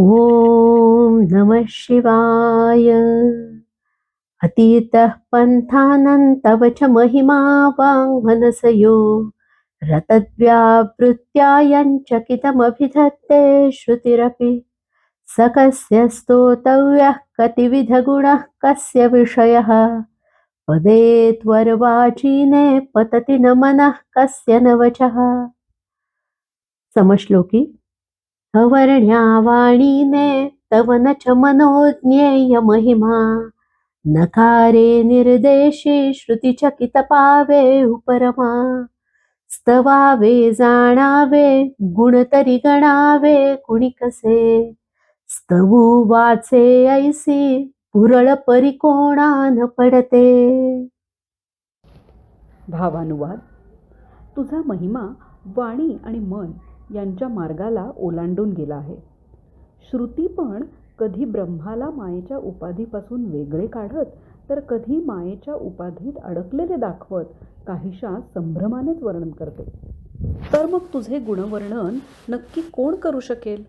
ॐ नमः शिवाय। अतीतः पन्थानन्तव च महिमा वाङ्मनसयो रतद्व्यावृत्यायञ्चकितमभिधत्ते श्रुतिरपि। स कस्य स्तोतव्यः कतिविधगुणः कस्य विषयः? पदे त्वर्वाचीने पतति न मनः कस्य न वचः समश्लोकी। अवर्ण्यावाणीने तव न च मनोज्ञेयमहिमा नकारे निर्देशे श्रुतिचकितपावे उपरमा. स्तवावे जाणावे गुणतरी गणावे कुणिकसे स्तवू वाचे ऐसी पुरळ परिकोणा न पडते? भावानुवाद तुझा महिमा वाणी आणि मन यांच्या मार्गाला ओलांडून गेला आहे. श्रुती पण कधी ब्रह्माला मायेच्या उपाधीपासून वेगळे काढत तर कधी मायेच्या उपाधीत अडकलेले दाखवत काहीशा संभ्रमानेच वर्णन करते. तर मग तुझे गुणवर्णन नक्की कोण करू शकेल?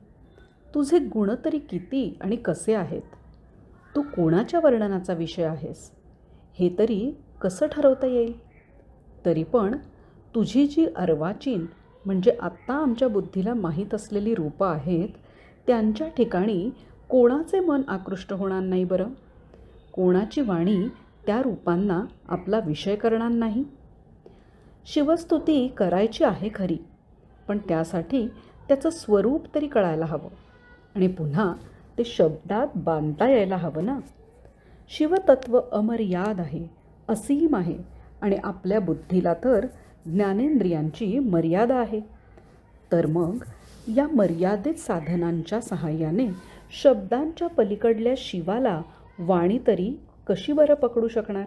तुझे गुण तरी किती आणि कसे आहेत? तू कोणाच्या वर्णनाचा विषय आहेस? हे तरी कसं ठरवता येईल? तरी पण तुझी जी अर्वाचीन म्हणजे आत्ता आमच्या बुद्धीला माहीत असलेली रूपं आहेत त्यांच्या ठिकाणी कोणाचे मन आकृष्ट होणार नाही बरं? कोणाची वाणी त्या रूपांना आपला विषय करणार नाही? शिवस्तुती करायची आहे खरी पण त्यासाठी त्याचं स्वरूप तरी कळायला हवं. आणि पुन्हा ते शब्दात बांधता यायला हवं ना? शिवतत्व अमर्याद आहे असीम आहे आणि आपल्या बुद्धीला तर ज्ञानेंद्रियांची मर्यादा आहे. तर मग या मर्यादित साधनांच्या सहाय्याने शब्दांच्या पलीकडल्या शिवाला वाणी तरी कशी बरं पकडू शकणार?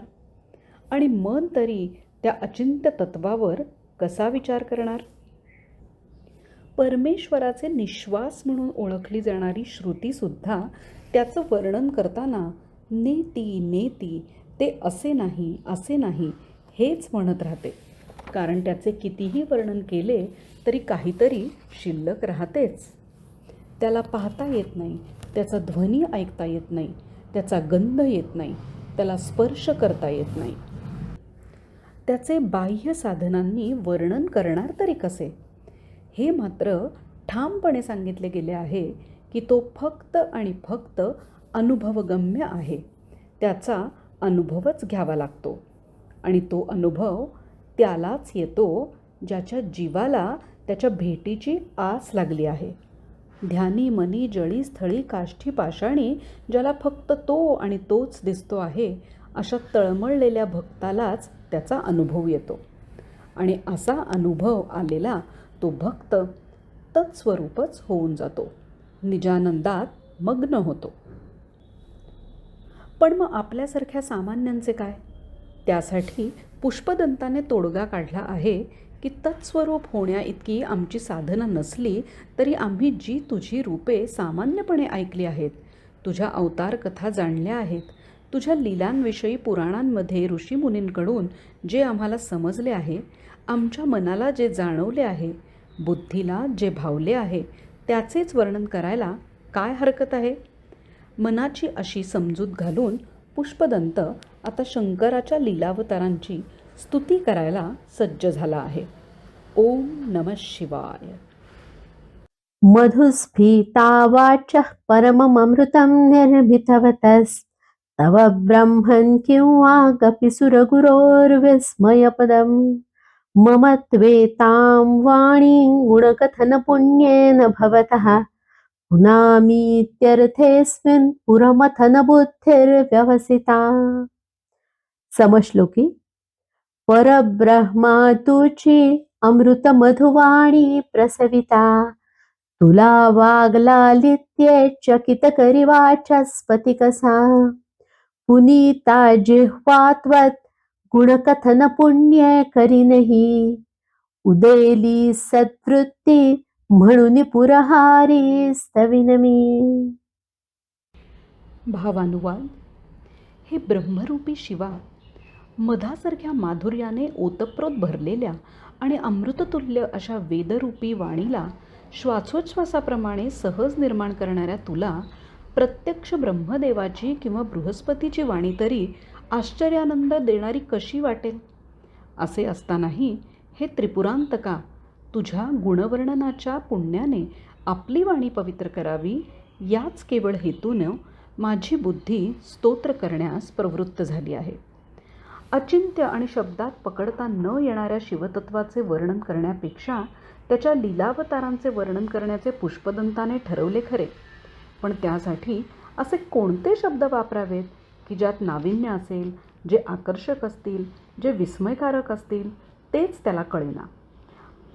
आणि मन तरी त्या अचिंत्य तत्वावर कसा विचार करणार? परमेश्वराचे निश्वास म्हणून ओळखली जाणारी श्रुतीसुद्धा त्याचं वर्णन करताना नेती नेती ते असे नाही असे नाही हेच म्हणत राहते. कारण त्याचे कितीही वर्णन केले तरी काहीतरी शिल्लक राहतेच. त्याला पाहता येत नाही त्याचा ध्वनी ऐकता येत नाही त्याचा गंध येत नाही त्याला स्पर्श करता येत नाही. त्याचे बाह्य साधनांनी वर्णन करणार तरी कसे? हे मात्र ठामपणे सांगितले गेले आहे की तो फक्त आणि फक्त अनुभवगम्य आहे. त्याचा अनुभवच घ्यावा लागतो आणि तो अनुभव त्यालाच येतो ज्याच्या जीवाला त्याच्या भेटीची आस लागली आहे. ध्यानी मनी जळी स्थळी काष्ठी पाषाणी ज्याला फक्त तो आणि तोच दिसतो आहे अशा तळमळलेल्या भक्तालाच त्याचा अनुभव येतो. आणि असा अनुभव आलेला तो भक्त तत्स्वरूपच होऊन जातो. निजानंदात मग्न होतो. पण मग आपल्यासारख्या सामान्यांचे काय? त्यासाठी पुष्पदंताने तोडगा काढला आहे की तत्स्वरूप होण्या इतकी आमची साधनं नसली तरी आम्ही जी तुझी रूपे सामान्यपणे ऐकली आहेत तुझ्या अवतार कथा जाणल्या आहेत तुझ्या लीलांविषयी पुराणांमध्ये ऋषीमुनींकडून जे आम्हाला समजले आहे आमच्या मनाला जे जाणवले आहे बुद्धीला जे भावले आहे त्याचेच वर्णन करायला काय हरकत आहे? मनाची अशी समजूत घालून पुष्पदंत आता शंकराच्या लीलावतारांची स्तुती करायला सज्ज झाला आहे. ओम नम शिवाय. मधुस्फीतावाचः परमममृतं निर्मितवतस्तव ब्रह्मन् किंवा गपि सुरगुरोर्विस्मयपदं मम त्वेतां वाणीं गुणकथनपुण्येन भवतः। पुनामीत्यर्थेऽस्मिन् पुरमथनबुद्धिर्व्यवसिता। समश्लोकी परब्रह्मा तुची अमृतमधुवाणी प्रसविता तुला वागलालित्ये चकित करी कसा पुनीता जिह्वात्वत गुणकथन पुण्य करीनही उदेली सद्वृत्ती म्हणून पुरहारी स्तविनमी। भावानुवाद हे ब्रह्मरूपी शिवा मधासारख्या माधुर्याने ओतप्रोत भरलेल्या आणि अमृततुल्य अशा वेदरूपी वाणीला श्वासोच्छ्वासाप्रमाणे सहज निर्माण करणाऱ्या तुला प्रत्यक्ष ब्रह्मदेवाची किंवा बृहस्पतीची वाणी तरी आश्चर्यानंद देणारी कशी वाटेल? असे असतानाही हे त्रिपुरांतका तुझ्या गुणवर्णनाच्या पुण्याने आपली वाणी पवित्र करावी याच केवळ हेतूनं माझी बुद्धी स्तोत्र करण्यास प्रवृत्त झाली आहे. अचिंत्य आणि शब्दात पकडता न येणाऱ्या शिवतत्वाचे वर्णन करण्यापेक्षा त्याच्या लीलावतारांचे वर्णन करण्याचे पुष्पदंताने ठरवले खरे. पण त्यासाठी असे कोणते शब्द वापरावेत की ज्यात नाविन्य असेल जे आकर्षक असतील जे विस्मयकारक असतील तेच त्याला कळेना.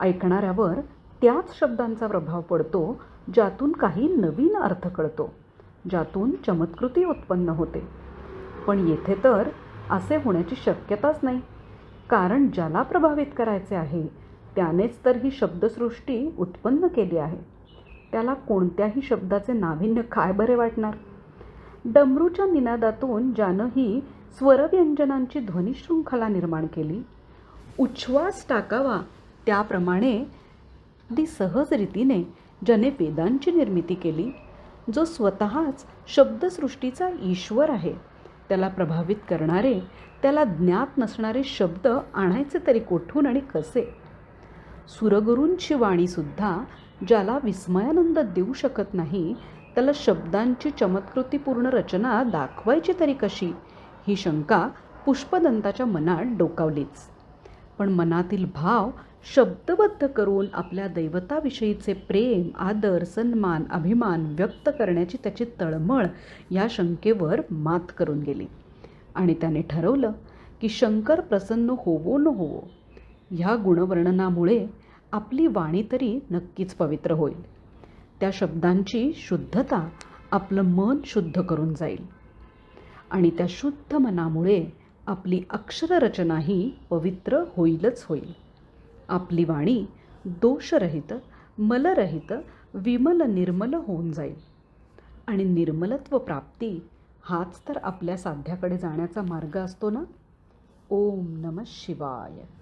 ऐकणाऱ्यावर त्याच शब्दांचा प्रभाव पडतो ज्यातून काही नवीन अर्थ कळतो ज्यातून चमत्कृती उत्पन्न होते. पण येथे तर असे होण्याची शक्यताच नाही. कारण ज्याला प्रभावित करायचे आहे त्यानेच तर ही शब्दसृष्टी उत्पन्न केली आहे. त्याला कोणत्याही शब्दाचे नाविन्य काय बरे वाटणार? डमरूच्या निनादातून ज्यानं ही स्वरव्यंजनांची ध्वनिशृंखला निर्माण केली उच्छ्वास टाकावा त्याप्रमाणे ती सहज रीतीने ज्याने वेदांची निर्मिती केली जो स्वतःच शब्दसृष्टीचा ईश्वर आहे. त्याला प्रभावित करणारे त्याला ज्ञात नसणारे शब्द आणायचे तरी कोठून आणि कसे? सुरगुरूंची वाणीसुद्धा ज्याला विस्मयानंद देऊ शकत नाही त्याला शब्दांची चमत्कृतीपूर्ण रचना दाखवायची तरी कशी? ही शंका पुष्पदंताच्या मनात डोकावलीच. पण मनातील भाव शब्दबद्ध करून आपल्या दैवताविषयीचे प्रेम आदर सन्मान अभिमान व्यक्त करण्याची त्याची तळमळ या शंकेवर मात करून गेली. आणि त्याने ठरवलं की शंकर प्रसन्न होवो न होवो ह्या गुणवर्णनामुळे आपली वाणी तरी नक्कीच पवित्र होईल. त्या शब्दांची शुद्धता आपलं मन शुद्ध करून जाईल. आणि त्या शुद्ध मनामुळे आपली अक्षररचनाही पवित्र होईलच होईल. आपली वाणी दोषरहित मलरहित विमल निर्मल होऊन जाईल. आणि निर्मलत्व प्राप्ती हाच तर आपल्या साध्याकडे जाण्याचा मार्ग असतो ना? ओम नम शिवाय.